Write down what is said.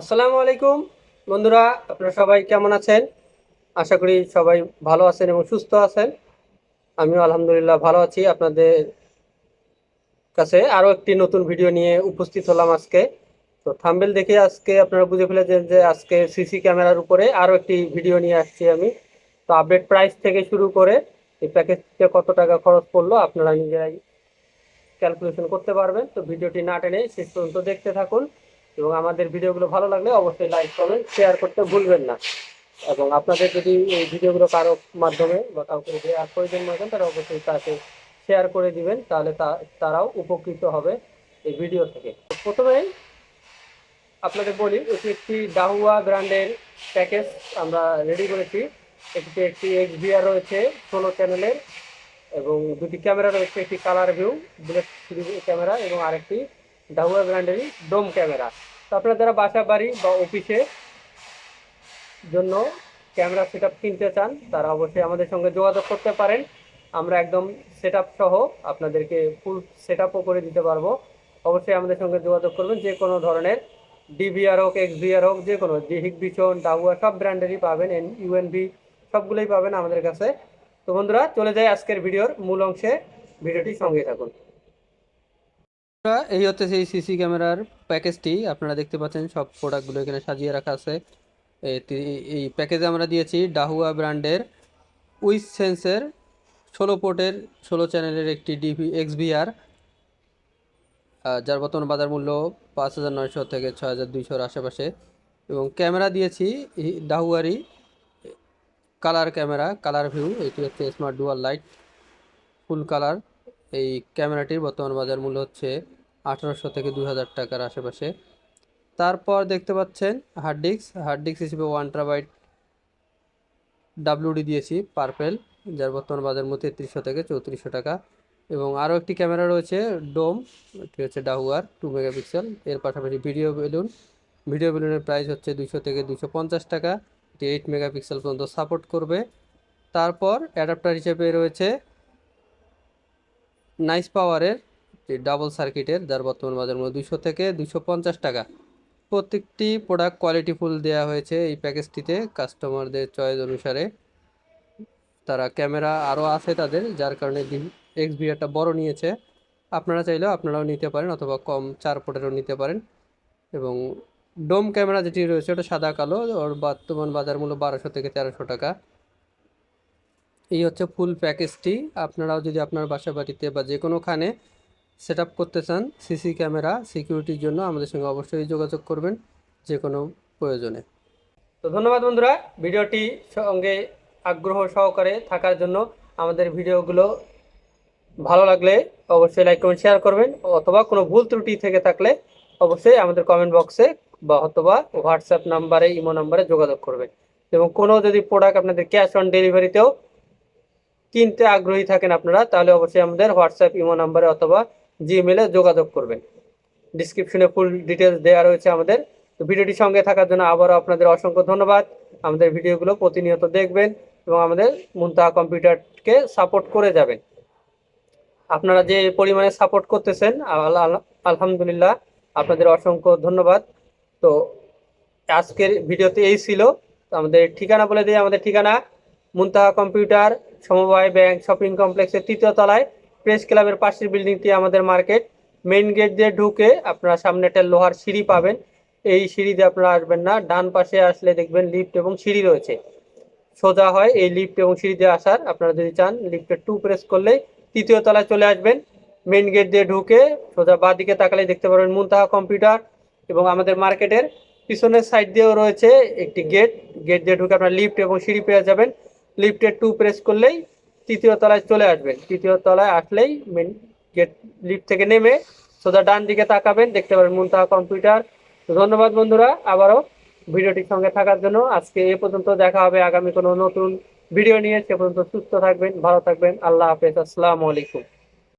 আসসালামু আলাইকুম। বন্ধুরা, আপনারা সবাই কেমন আছেন? আশা করি সবাই ভালো আছেন এবং সুস্থ আছেন। আমিও আলহামদুলিল্লাহ ভালো আছি। আপনাদের কাছে আরও একটি নতুন ভিডিও নিয়ে উপস্থিত হলাম আজকে। তো থাম্বেল দেখে আজকে আপনারা বুঝে ফেলেছেন যে আজকে সিসি ক্যামেরার উপরে আরও একটি ভিডিও নিয়ে আসছি আমি। তো আপডেট প্রাইস থেকে শুরু করে এই প্যাকেজটা কত টাকা খরচ পড়ল আপনারা নিজেরাই ক্যালকুলেশন করতে পারবেন। তো ভিডিওটি না টেনে শেষ পর্যন্ত দেখতে থাকুন। এবং আমাদের ভিডিওগুলো ভালো লাগলে অবশ্যই লাইক কমেন্ট শেয়ার করতে ভুলবেন না। এবং আপনাদের যদি এই ভিডিওগুলো কারও মাধ্যমে বা কাউকে দেওয়ার প্রয়োজন মনে করেন, তারা অবশ্যই তাকে শেয়ার করে দিবেন, তাহলে তারাও উপকৃত হবে এই ভিডিও থেকে। প্রথমে আপনাদের বলি, এটি একটি ডাহুয়া ব্র্যান্ডের প্যাকেজ আমরা রেডি করেছি। এটিতে একটি এক্স ভিআর রয়েছে ষোলো চ্যানেলের এবং দুটি ক্যামেরা রয়েছে, একটি কালার ভিউ বুলেট ক্যামেরা এবং আরেকটি ডাহুয়া ব্র্যান্ডেরই ডোম ক্যামেরা। তো আপনারা যারা বাসা বাড়ি বা অফিসে জন্য ক্যামেরা সেট কিনতে চান, তারা অবশ্যই আমাদের সঙ্গে যোগাযোগ করতে পারেন। আমরা একদম সেট সহ আপনাদেরকে ফুল সেট করে দিতে পারব। অবশ্যই আমাদের সঙ্গে যোগাযোগ করবেন, যে কোনো ধরনের ডিভিআর হোক এক্স এক্সভিআর হোক, যে কোনো জিহিক বিচন ডাহুয়া সব ব্র্যান্ডেরই পাবেন, এন ইউএনভি সবগুলোই পাবেন আমাদের কাছে। তো বন্ধুরা, চলে যাই আজকের ভিডিওর মূল অংশে। ভিডিওটি সঙ্গে থাকুন। এই হচ্ছে সেই সিসি ক্যামেরার প্যাকেজটি। আপনারা দেখতে পাচ্ছেন, সব প্রোডাক্টগুলো এখানে সাজিয়ে রাখা আছে। এই প্যাকেজে আমরা দিয়েছি ডাহুয়া ব্র্যান্ডের উইস সেন্সের, ষোলো পোর্টের, ষোলো চ্যানেলের একটি ডিভি এক্সভিআর যার বর্তমান বাজার মূল্য পাঁচ হাজার নয়শো থেকে ছয় হাজার দুইশোর আশেপাশে। এবং ক্যামেরা দিয়েছি ডাহুয়ারি কালার ক্যামেরা কালার ভিউ এটি হচ্ছে smart dual light full colour এই ক্যামেরাটির বর্তমান বাজার মূল্য হচ্ছে আঠারোশো থেকে দুই হাজার টাকার আশেপাশে। তারপর দেখতে পাচ্ছেন হার্ড ডিস্ক হার্ড ডিস্ক হিসেবে ওয়ান ট্রাবাইট ডাব্লিউডি দিয়েছি পার্পেল যার বর্তমান বাজার মধ্যে তেত্রিশশো থেকে চৌত্রিশশো টাকা। এবং আরও একটি ক্যামেরা রয়েছে ডোম এটি হচ্ছে ডাহুয়ার টু মেগাপিক্সেল এর পাশাপাশি ভিডিও বেলুন ভিডিও বেলুনের প্রাইস হচ্ছে দুশো থেকে দুশো পঞ্চাশ টাকা। এটি এইট মেগাপিক্সেল পর্যন্ত সাপোর্ট করবে। তারপর অ্যাডাপ্টার হিসেবে রয়েছে নাইস পাওয়ারের যে ডাবল সার্কিটের, যার বর্তমান বাজার মূল্য দুশো থেকে দুশো পঞ্চাশ টাকা। প্রত্যেকটি প্রোডাক্ট কোয়ালিটি ফুল দেওয়া হয়েছে এই প্যাকেজটিতে কাস্টমারদের চয়েস অনুসারে তারা ক্যামেরা আরও আছে তাদের, যার কারণে এক্স বিআরটা বড় নিয়েছে। আপনারা চাইলেও আপনারাও নিতে পারেন অথবা কম চার ফুটেরও নিতে পারেন। এবং ডোম ক্যামেরা যেটি রয়েছে ওটা সাদা কালো, ওর বর্তমান বাজার মূল্য বারোশো থেকে তেরোশো টাকা। এই হচ্ছে ফুল প্যাকেজটি আপনারাও যদি আপনার বাসা বাড়িতে বা যে কোনোখানে সেট করতে চান, সিসি ক্যামেরা, সিকিউরিটির জন্য আমাদের সঙ্গে অবশ্যই যোগাযোগ করবেন যে কোনো প্রয়োজনে। তো ধন্যবাদ বন্ধুরা, ভিডিওটি সঙ্গে আগ্রহ সহকারে থাকার জন্য আমাদের ভিডিওগুলো ভালো লাগলে অবশ্যই লাইক, কমেন্ট, শেয়ার করবেন, অথবা কোনো ভুল ত্রুটি থেকে থাকলে অবশ্যই আমাদের কমেন্ট বক্সে বা অথবা হোয়াটসঅ্যাপ নাম্বারে, ইমো নাম্বারে যোগাযোগ করবেন। এবং কোনো যদি প্রোডাক্ট আপনাদের ক্যাশ অন ডেলিভারিতেও কিনতে আগ্রহী থাকেন আপনারা, তাহলে অবশ্যই আমাদের হোয়াটসঅ্যাপ, ইমো নাম্বারে অথবা জিমেলে যোগাযোগ করবেন। ডিসক্রিপশনে ফুল ডিটেলস দেওয়া রয়েছে আমাদের। তো ভিডিওটি সঙ্গে থাকার জন্য আবারও আপনাদের অসংখ্য ধন্যবাদ। আমাদের ভিডিওগুলো প্রতিনিয়ত দেখবেন এবং আমাদের মুন্তাহা কম্পিউটারকে সাপোর্ট করে যাবেন। আপনারা যে পরিমাণে সাপোর্ট করতেছেন আল- আল- আলহামদুলিল্লাহ আপনাদের অসংখ্য ধন্যবাদ। তো আজকের ভিডিওতে এই ছিল। আমাদের ঠিকানা বলে দিই, আমাদের ঠিকানা মুন্তাহা কম্পিউটার সমবায় ব্যাংক শপিং কমপ্লেক্সের তৃতীয় তলায়। প্রেস ক্লাবের পাশের বিল্ডিংটি আমাদের মার্কেট। মেইন গেট দিয়ে ঢুকে আপনারা সামনে একটা লোহার সিঁড়ি পাবেন। এই সিঁড়ি দিয়ে আপনারা আসবেন না। ডান পাশে আসলে দেখবেন লিফট এবং সিঁড়ি রয়েছে। সোজা হয় এই লিফট এবং সিঁড়ি দিয়ে আসার। আপনারা যদি চান লিফটের টু প্রেস করলেই তৃতীয় তলায় চলে আসবেন। মেইন গেট দিয়ে ঢুকে সোজা বাঁ দিকে তাকালে দেখতে পারবেন মুনতাহা কম্পিউটার এবং আমাদের মার্কেটের পিছনের সাইড দিয়েও রয়েছে একটি গেট। গেট দিয়ে ঢুকে আপনার লিফট এবং সিঁড়ি পেয়ে যাবেন। লিফটের টু প্রেস করলেই তৃতীয় তলায় চলে আসবেন। তৃতীয় তলায় আসলেই মেন গেট লিফট থেকে নেমে সোজা ডান দিকে তাকাবেন, দেখতে পাবেন মুনতাহা কম্পিউটার ধন্যবাদ বন্ধুরা, আবারও ভিডিওটির সঙ্গে থাকার জন্য আজকে এ পর্যন্ত দেখা হবে, আগামী কোনো নতুন ভিডিও নিয়ে। সে পর্যন্ত সুস্থ থাকবেন, ভালো থাকবেন, আল্লাহ হাফেজ, আসসালামু আলাইকুম।